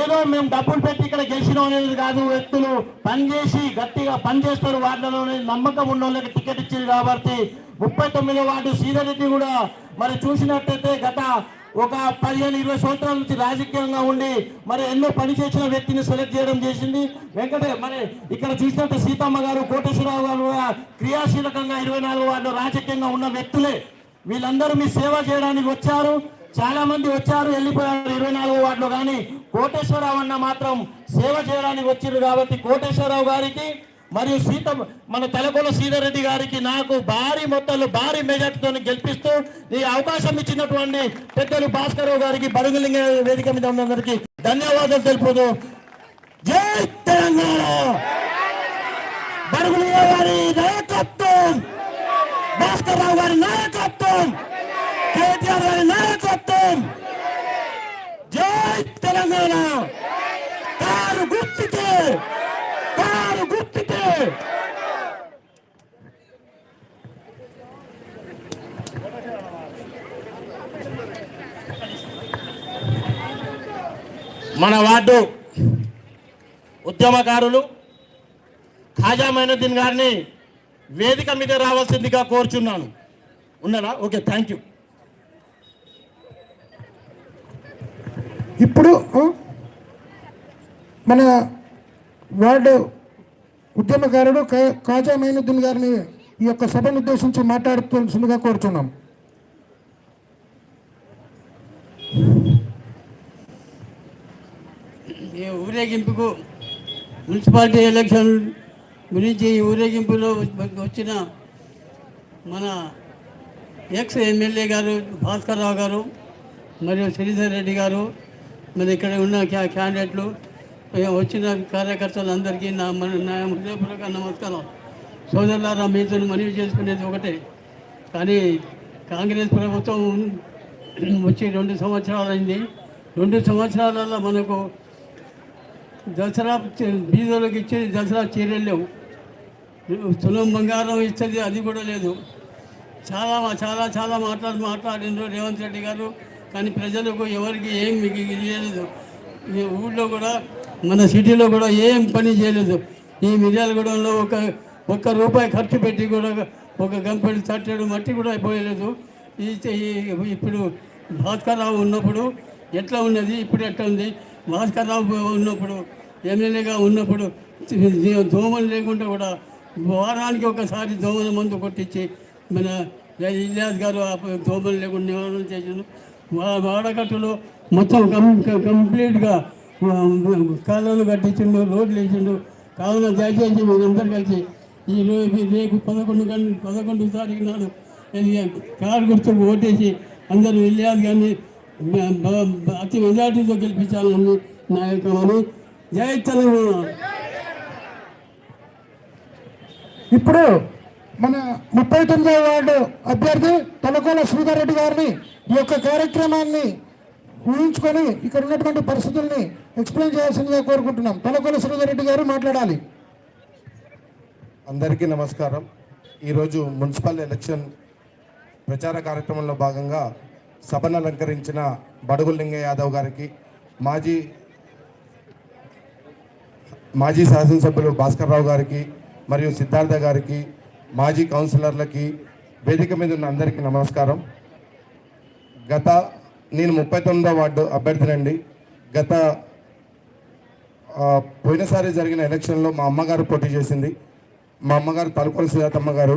ఏదో మేము డబ్బులు పెట్టి ఇక్కడ గెలిచినాం అనేది కాదు వ్యక్తులు పనిచేసి గట్టిగా పనిచేస్తారు వార్డులోనే నమ్మకం ఉన్న వాళ్ళకి టికెట్ ఇచ్చింది కాబట్టి ముప్పై తొమ్మిదో వార్డు సీతారెడ్డి కూడా మరి చూసినట్టయితే గత ఒక పదిహేను ఇరవై సంవత్సరాల నుంచి రాజకీయంగా ఉండి మరి ఎన్నో పని చేసిన వ్యక్తిని సెలెక్ట్ చేయడం చేసింది. వెంకటే మరి ఇక్కడ చూసినట్టు సీతమ్మ గారు కోటేశ్వరరావు గారు కూడా క్రియాశీలకంగా ఇరవై నాలుగు వార్డు రాజకీయంగా ఉన్న వ్యక్తులే. వీళ్ళందరూ మీ సేవ చేయడానికి వచ్చారు. చాలా మంది వచ్చారు వెళ్ళిపోయారు ఇరవై నాలుగు వార్డులో కానీ కోటేశ్వరరావు అన్న మాత్రం సేవ చేయడానికి వచ్చారు కాబట్టి కోటేశ్వరరావు గారికి మరియు సీత మన తలకొల సీతారెడ్డి గారికి నాకు భారీ మొత్తంలో భారీ మెజార్టీతో గెలిపిస్తూ ఈ అవకాశం ఇచ్చినటువంటి పెద్దలు భాస్కరరావు గారికి బడుగులింగ వేదిక మీద ఉన్నందరికి ధన్యవాదాలు తెలుపుతూ జై తెలంగాణ! బడుగులింగ గారి నాయకత్వం! భాస్కర్ రావు గారి నాయకత్వం! కేటీఆర్ గారి నాయకత్వం! తెలంగాణ. కారు గుర్తుకే. కారు గుర్తుకే. మన వార్డు ఉద్యమకారులు ఖాజా మైనుద్దీన్ గారిని వేదిక మీద రావాల్సిందిగా కోరుచున్నాను. ఉన్నారా? Okay thank you. ఇప్పుడు మన వార్డు ఉద్యమకారుడు కా- కాజా మైనుద్దీన్ గారిని ఈ యొక్క సభను ఉద్దేశించి మాట్లాడుతుండగా కోరుచున్నాం. ఈ ఊరేగింపుకు మున్సిపాలిటీ ఎలక్షన్ గురించి ఈ ఊరేగింపులో వచ్చిన మన ఎక్స్ ఎమ్మెల్యే గారు భాస్కర్ రావు గారు మరియు శ్రీధర్ రెడ్డి గారు మరి ఇక్కడ ఉన్న క్యా క్యాండిడేట్లు వచ్చిన కార్యకర్తలు అందరికీ నా మన నా హృదయపూర్వక నమస్కారం. సోదరులారా మీతో మనవి చేసుకునేది ఒకటే. కానీ కాంగ్రెస్ ప్రభుత్వం వచ్చి రెండు సంవత్సరాలైంది. రెండు సంవత్సరాలలో మనకు దసరా చే- ఇచ్చేది దసరా చీరలు లేవు. తులం బంగారం ఇచ్చేది అది కూడా లేదు. చాలా చాలా చాలా మాట్లాడి మాట్లాడిండ్రు రేవంత్ రెడ్డి గారు. కానీ ప్రజలకు ఎవరికి ఏం చేయలేదు ఈ ఊళ్ళో కూడా మన సిటీలో కూడా ఏం పని చేయలేదు. ఈ మిర్యాలగూడెంలో ఒక ఒక్క రూపాయి ఖర్చు పెట్టి కూడా ఒక గంపెడు తట్టెడు మట్టి కూడా అయిపోయలేదు ఈ ఇప్పుడు భాస్కర్రావు ఉన్నప్పుడు ఎట్లా ఉన్నది? ఇప్పుడు ఎట్లా ఉంది? భాస్కర్రావు ఉన్నప్పుడు ఎమ్మెల్యేగా ఉన్నప్పుడు దోమలు లేకుండా కూడా వారానికి ఒకసారి దోమల మందు కొట్టించి మన ఇలియాస్ గారు ఆ దోమలు లేకుండా నివారణ చేసిండు వా- వాడకట్టులో మొత్తం కం కంప్లీట్గా కాలువలు కట్టించిండు రోడ్లు వేసిండు కావున దయచేసి మనందరం కలిసి ఈ రోజు రేపు పదకొండు గంట పదకొండు తారీఖు నాడు కారు గుర్తుకు ఓటేసి అందరూ వెళ్ళాలి కానీ అతి మెజార్టీతో గెలిపించాలని నా యొక్క మనం జై తెలంగాణ! ఇప్పుడు మన ముప్పై తొమ్మిదవ వార్డు అభ్యర్థి తొలకోల శ్రీధర్ రెడ్డి గారిని ఈ యొక్క కార్యక్రమాన్ని ఊహించుకొని ఇక్కడ ఉన్నటువంటి పరిస్థితుల్ని ఎక్స్ప్లెయిన్ చేయాల్సిందిగా కోరుకుంటున్నాం. తొలకోల శ్రీధర్ రెడ్డి గారు మాట్లాడాలి. అందరికీ నమస్కారం. ఈరోజు మున్సిపల్ ఎలక్షన్ ప్రచార కార్యక్రమంలో భాగంగా సభను అలంకరించిన బడుగు లింగ యాదవ్ గారికి మాజీ మాజీ శాసనసభ్యులు భాస్కర్ రావు గారికి మరియు సిద్ధార్థ గారికి మాజీ కౌన్సిలర్లకి వేదిక మీద ఉన్న అందరికీ నమస్కారం. గత నేను ముప్పై తొమ్మిదో వార్డు అభ్యర్థినండి. గత పోయినసారి జరిగిన ఎలక్షన్లో మా అమ్మగారు పోటీ చేసింది. మా అమ్మగారు తలకొల సుజాతమ్మ గారు.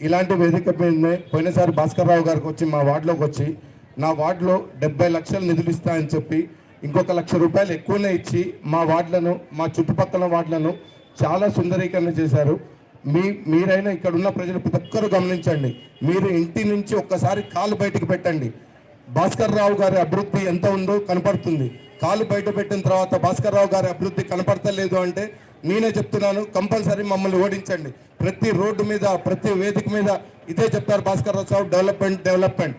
ఇలాంటి వేదిక మీదనే పోయినసారి భాస్కర్ రావు గారికి వచ్చి మా వార్డులోకి వచ్చి నా వార్డులో డెబ్బై లక్షలు నిధులు ఇస్తా అని చెప్పి ఇంకొక లక్ష రూపాయలు ఎక్కువనే ఇచ్చి మా వార్డులను మా చుట్టుపక్కల వార్డులను చాలా సుందరీకరణ చేశారు. మీ మీరైనా ఇక్కడ ఉన్న ప్రజలు ప్రతి ఒక్కరు గమనించండి. మీరు ఇంటి నుంచి ఒక్కసారి కాలు బయటకు పెట్టండి. భాస్కర్ రావు గారి అభివృద్ధి ఎంత ఉందో కనపడుతుంది. కాలు బయట పెట్టిన తర్వాత భాస్కర్ రావు గారి అభివృద్ధి కనపడతలేదు అంటే నేనే చెప్తున్నాను కంపల్సరీ మమ్మల్ని ఓడించండి. ప్రతి రోడ్డు మీద ప్రతి వేదిక మీద ఇదే చెప్తారు భాస్కర్ రావు డెవలప్మెంట్ డెవలప్మెంట్.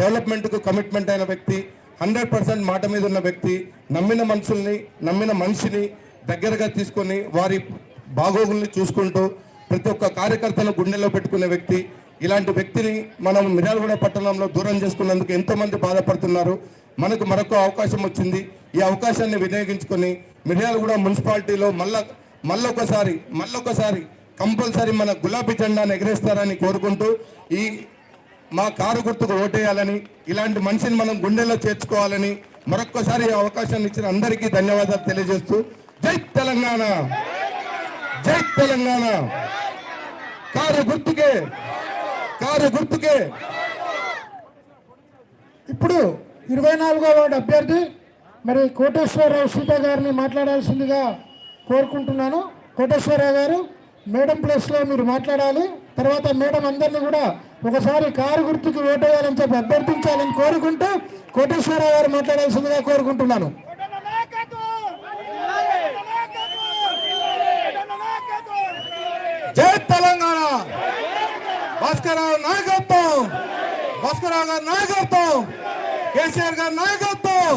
డెవలప్మెంట్కు కమిట్మెంట్ అయిన వ్యక్తి హండ్రెడ్ పర్సెంట్ మాట మీద ఉన్న వ్యక్తి నమ్మిన మనుషుల్ని నమ్మిన మనిషిని దగ్గరగా తీసుకొని వారి బాగోగుల్ని చూసుకుంటూ ప్రతి ఒక్క కార్యకర్తను గుండెలో పెట్టుకునే వ్యక్తి ఇలాంటి వ్యక్తిని మనం మిర్యాలగూడ పట్టణంలో దూరం చేసుకున్నందుకు ఎంతోమంది బాధపడుతున్నారు. మనకు మరొక అవకాశం వచ్చింది. ఈ అవకాశాన్ని వినియోగించుకొని మిర్యాలగూడ మున్సిపాలిటీలో మళ్ళా మళ్ళొకసారి మళ్ళొకసారి కంపల్సరీ మన గులాబీ జెండాను ఎగరేస్తారని కోరుకుంటూ ఈ మా కారు గుర్తుకు ఓటేయాలని ఇలాంటి మనిషిని మనం గుండెల్లో చేర్చుకోవాలని మరొక్కసారి ఈ అవకాశాన్ని ఇచ్చిన అందరికీ ధన్యవాదాలు తెలియజేస్తూ జై తెలంగాణ! జై తెలంగాణ. కారు గుర్తుకే కారు గుర్తుకే. ఇప్పుడు ఇరవై నాలుగో వార్డు అభ్యర్థి మరి కోటేశ్వరరావు సీత గారిని మాట్లాడాల్సిందిగా కోరుకుంటున్నాను. కోటేశ్వరరావు గారు మేడం ప్లేస్లో మీరు మాట్లాడాలి. తర్వాత మేడం అందరినీ కూడా ఒకసారి కారు గుర్తుకి ఓటేయాలని చెప్పి అభ్యర్థించాలని కోరుకుంటూ కోటేశ్వరరావు గారు మాట్లాడాల్సిందిగా కోరుకుంటున్నాను. తెలంగాణ. భాస్కరరావు నాయకత్వం. భాస్కరరావు గారి నాయకత్వం. కేసీఆర్ గారి నాయకత్వం.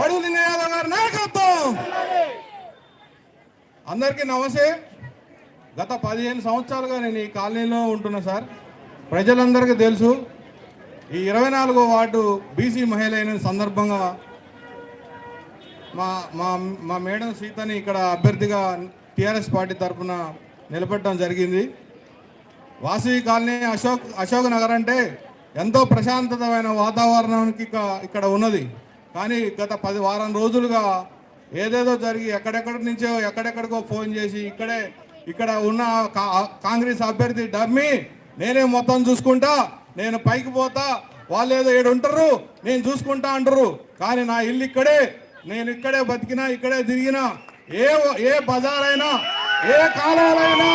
బడుగులి యాదవ్ గారి నాయకత్వం. అందరికీ నమస్తే. గత పదిహేను సంవత్సరాలుగా నేను ఈ కాలనీలో ఉంటున్నా సార్. ప్రజలందరికీ తెలుసు ఈ ఇరవై నాలుగో వార్డు బీసీ మహిళ అయిన సందర్భంగా మా మా మా మేడం సీతని ఇక్కడ అభ్యర్థిగా టీఆర్ఎస్ పార్టీ తరఫున నిలబెట్టడం జరిగింది. వాసవి కాలనీ అశోక్ అశోక్ నగర్ అంటే ఎంతో ప్రశాంతమైన వాతావరణానికి ఇక్కడ ఉన్నది. కానీ గత పది వారం రోజులుగా ఏదేదో జరిగి ఎక్కడెక్కడి నుంచో ఎక్కడెక్కడికో ఫోన్ చేసి ఇక్కడే ఇక్కడ ఉన్న కా- కాంగ్రెస్ అభ్యర్థి డమ్మి నేనే మొత్తం చూసుకుంటా నేను పైకి పోతా వాళ్ళు ఏదో ఏడు ఉంటారు నేను చూసుకుంటా అంటారు. కానీ నా ఇల్లు ఇక్కడే నేను ఇక్కడే బతికినా ఇక్కడే తిరిగినా ఏ ఏ బజారైనా ఏ కాలాలైనా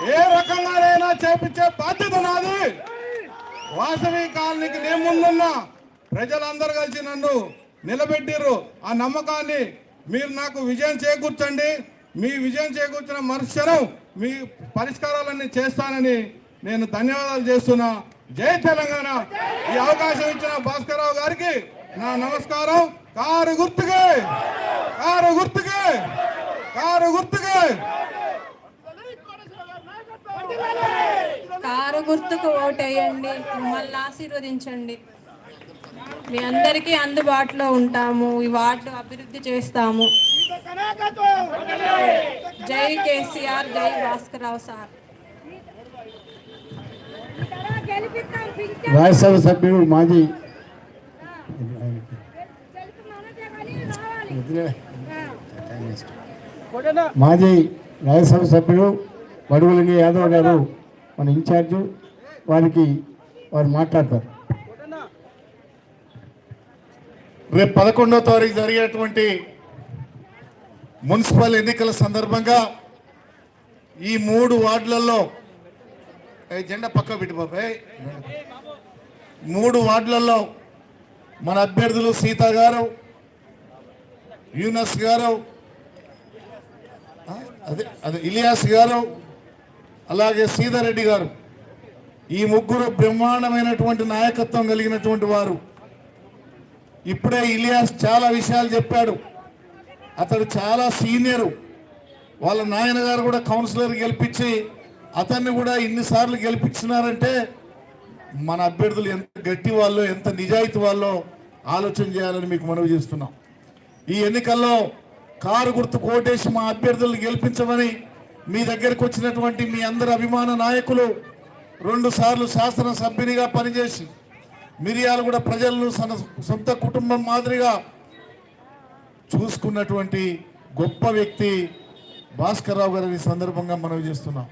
ఏ రకంగానైనా చేపించే బాధ్యత నాది. వాసవి కాలనీకి నేను ముందున్నా. ప్రజలందరూ కలిసి నన్ను నిలబెట్టిర్రు. ఆ నమ్మకాన్ని మీరు నాకు విజయం చేకూర్చండి. మీ విజయం చేకూర్చిన మరుక్షణం మీ పరిష్కారాలన్నీ చేస్తానని నేను ధన్యవాదాలు చేస్తున్నా. జై తెలంగాణ. ఈ అవకాశం ఇచ్చిన భాస్కరరావు గారికి నా నమస్కారం. కారు గుర్తుకే. కారు గుర్తుకే. కారు గుర్తుకే. కారు గుర్తుకు ఓటేయండి మమ్మల్ని ఆశీర్వదించండి. మీ అందరికీ అందుబాటులో ఉంటాము ఈ వార్డు అభివృద్ధి చేస్తాము. జై కేసీఆర్ జై భాస్కరరావు సార్. రాజ్యసభ సభ్యుడు మాజీ మాజీ రాజ్యసభ సభ్యుడు బడుగులింగ యాదవ్ గారు మన ఇన్ఛార్జు వారికి వారు మాట్లాడతారు. రేపు పదకొండో తారీఖు జరిగేటువంటి మున్సిపల్ ఎన్నికల సందర్భంగా ఈ మూడు వార్డులలో జెండా పక్క పెట్టి బాబాయ్ మూడు వార్డులలో మన అభ్యర్థులు సీత గారు యూనస్ గారు అదే అదే ఇలియాస్ గారు అలాగే సీతారెడ్డి గారు ఈ ముగ్గురు బ్రహ్మాండమైనటువంటి నాయకత్వం కలిగినటువంటి వారు. ఇప్పుడే ఇలియాస్ చాలా విషయాలు చెప్పాడు. అతడు చాలా సీనియరు. వాళ్ళ నాయన గారు కూడా కౌన్సిలర్ గెలిపించి అతన్ని కూడా ఇన్నిసార్లు గెలిపించినారంటే మన అభ్యర్థులు ఎంత గట్టి వాళ్ళో ఎంత నిజాయితీ వాళ్ళో ఆలోచన చేయాలని మీకు మనవి చేస్తున్నాం. ఈ ఎన్నికల్లో కారు గుర్తు కోటేసి మా అభ్యర్థులను గెలిపించమని మీ దగ్గరకు వచ్చినటువంటి మీ అందరి అభిమాన నాయకులు రెండుసార్లు శాసనసభ్యునిగా పనిచేసి మిరియాలు కూడా ప్రజలను తన సొంత కుటుంబం మాదిరిగా చూసుకున్నటువంటి గొప్ప వ్యక్తి భాస్కర్రావు గారిని సందర్భంగా మనవి చేస్తున్నాం.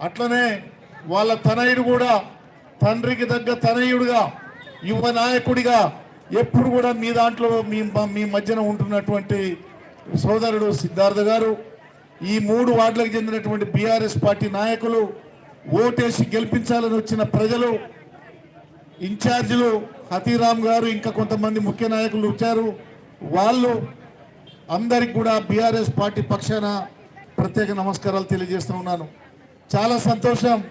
అట్లనే వాళ్ళ తనయుడు కూడా తండ్రికి తగ్గ తనయుడుగా యువ నాయకుడిగా ఎప్పుడు కూడా మీ దాంట్లో మీ మీ మధ్యన ఉంటున్నటువంటి సోదరుడు సిద్ధార్థ గారు. ఈ మూడు వార్డులకు చెందినటువంటి బీఆర్ఎస్ పార్టీ నాయకులు ఓటేసి గెలిపించాలని వచ్చిన ప్రజలు ఇన్ఛార్జీలు హతీరామ్ గారు ఇంకా కొంతమంది ముఖ్య నాయకులు వచ్చారు. వాళ్ళు అందరికి కూడా బీఆర్ఎస్ పార్టీ పక్షాన ప్రత్యేక నమస్కారాలు తెలియజేస్తూ ఉన్నాను. చాలా సంతోషం.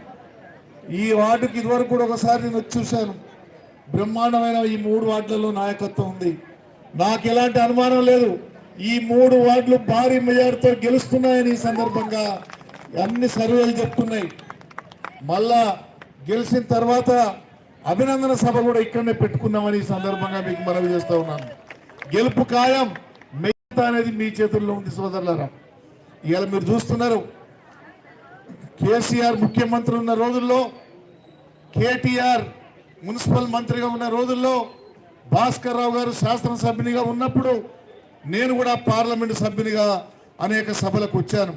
ఈ వార్డుకి ఇదివరకు కూడా ఒకసారి నేను వచ్చి చూశాను. బ్రహ్మాండమైన ఈ మూడు వార్డులలో నాయకత్వం ఉంది. నాకు ఎలాంటి అనుమానం లేదు. ఈ మూడు వార్డులు భారీ మెజార్టీతో గెలుస్తున్నాయని ఈ సందర్భంగా అన్ని సర్వేలు చెప్తున్నాయి. మళ్ళా గెలిచిన తర్వాత అభినందన సభ కూడా ఇక్కడనే పెట్టుకున్నామని ఈ సందర్భంగా మీకు మనవి చేస్తూ ఉన్నాను. గెలుపు ఖాయం మిగతా అనేది మీ చేతుల్లో ఉంది సోదరులారా. ఇవాళ మీరు చూస్తున్నారు కేసీఆర్ ముఖ్యమంత్రి ఉన్న రోజుల్లో కేటీఆర్ మున్సిపల్ మంత్రిగా ఉన్న రోజుల్లో భాస్కర్ రావు గారు శాసనసభ్యునిగా ఉన్నప్పుడు నేను కూడా పార్లమెంటు సభ్యునిగా అనేక సభలకు వచ్చాను.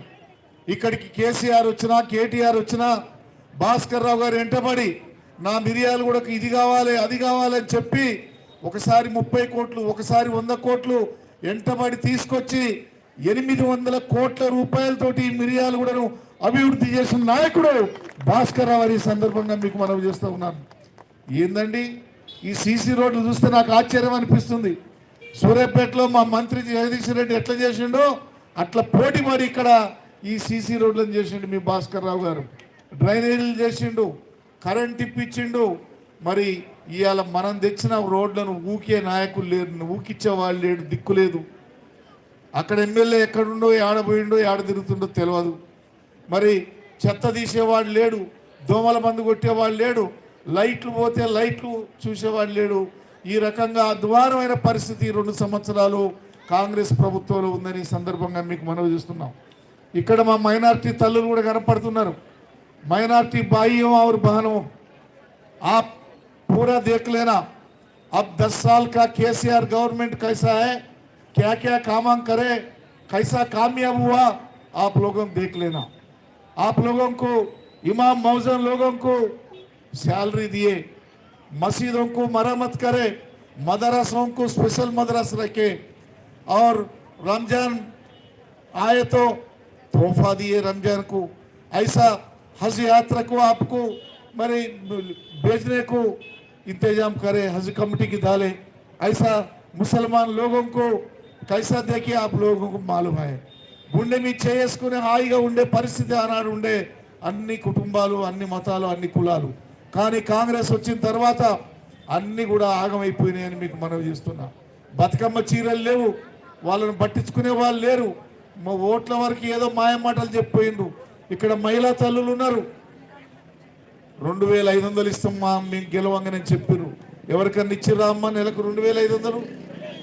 ఇక్కడికి కేసీఆర్ వచ్చినా కేటీఆర్ వచ్చినా భాస్కర్ రావు గారు వెంటబడి నా మిరియాలు కూడా ఇది కావాలి అది కావాలి అని చెప్పి ఒకసారి ముప్పై కోట్లు ఒకసారి వంద కోట్లు వెంటబడి తీసుకొచ్చి ఎనిమిది వందల కోట్ల రూపాయలతోటి మిరియాలు కూడాను అభివృద్ధి చేసిన నాయకుడు భాస్కర్ రావు గారి ఈ సందర్భంగా మీకు మనవి చేస్తూ ఉన్నాను. ఏందండి? ఈ సీసీ రోడ్లు చూస్తే నాకు ఆశ్చర్యం అనిపిస్తుంది. సూర్యాపేటలో మా మంత్రి జగదీశ్వర రెడ్డి ఎట్లా చేసిండో అట్లా పోటీ మరి ఇక్కడ ఈ సీసీ రోడ్లను చేసిండు మీ భాస్కర్ రావు గారు. డ్రైనేజీలు చేసిండు కరెంట్ ఇప్పించిండు. మరి ఇవాళ మనం తెచ్చిన రోడ్లను ఊకే నాయకులు లేరు ఊకిచ్చే వాళ్ళు లేడు దిక్కు లేదు. అక్కడ ఎమ్మెల్యే ఎక్కడుండో ఏడబోయిండో ఏడ తిరుగుతుండో తెలియదు మరి చెత్త తీసేవాడు లేడు దోమల మందు కొట్టేవాడు లేడు లైట్లు పోతే లైట్లు చూసేవాడు లేడు. ఈ రకంగా అద్వారమైన పరిస్థితి ఈ రెండు సంవత్సరాలు కాంగ్రెస్ ప్రభుత్వంలో ఉందని ఈ సందర్భంగా మీకు మనవి చేస్తున్నాం ఇక్కడ మా మైనార్టీ తల్లులు కూడా కనపడుతున్నారు మైనార్టీ బాహ్యం और बहनों आप पूरा देख लेना अब 10 साल का केसीआर गवर्नमेंट कैसा है क्या क्या काम करे कैसा कामयाब हुआ आप लोगों को देख लेना आप लोगों को इमाम मौजन लोगों को सैलरी दिए मस्जिदों को मरम्मत करे मदरसों को स्पेशल मदरस रखे और रमजान आए तो तोहफा दिए रमजान को ऐसा हज यात्रा को आपको मरे भेजने को इंतजाम करे हज कमेटी की डाले ऐसा मुसलमान लोगों को कैसा देखिए आप लोगों को मालूम है గుండె మీద చేసుకునే హాయిగా ఉండే పరిస్థితి ఆనాడు ఉండే అన్ని కుటుంబాలు అన్ని మతాలు అన్ని కులాలు కానీ కాంగ్రెస్ వచ్చిన తర్వాత అన్ని కూడా ఆగమైపోయినాయని మీకు మనవి చేస్తున్నా. బతుకమ్మ చీరలు లేవు వాళ్ళని పట్టించుకునే వాళ్ళు లేరు. మా ఓట్ల వరకు ఏదో మాయమాటలు చెప్పిపోయిండ్రు. ఇక్కడ మహిళా తల్లులు ఉన్నారు. రెండు వేల ఐదు వందలు ఇస్తామ్మా మేము గెలవంగానే చెప్పిర్రు. ఎవరికన్నా ఇచ్చిర్రా అమ్మ నెలకు రెండు వేల ఐదు వందలు?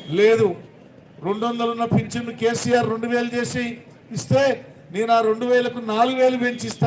లేదు. రెండు వందలు ఉన్న పింఛన్ కేసీఆర్ రెండు వేలు చేసి ఇస్తే నేను ఆ రెండు వేలకు నాలుగు వేలు పెంచి ఇస్తాను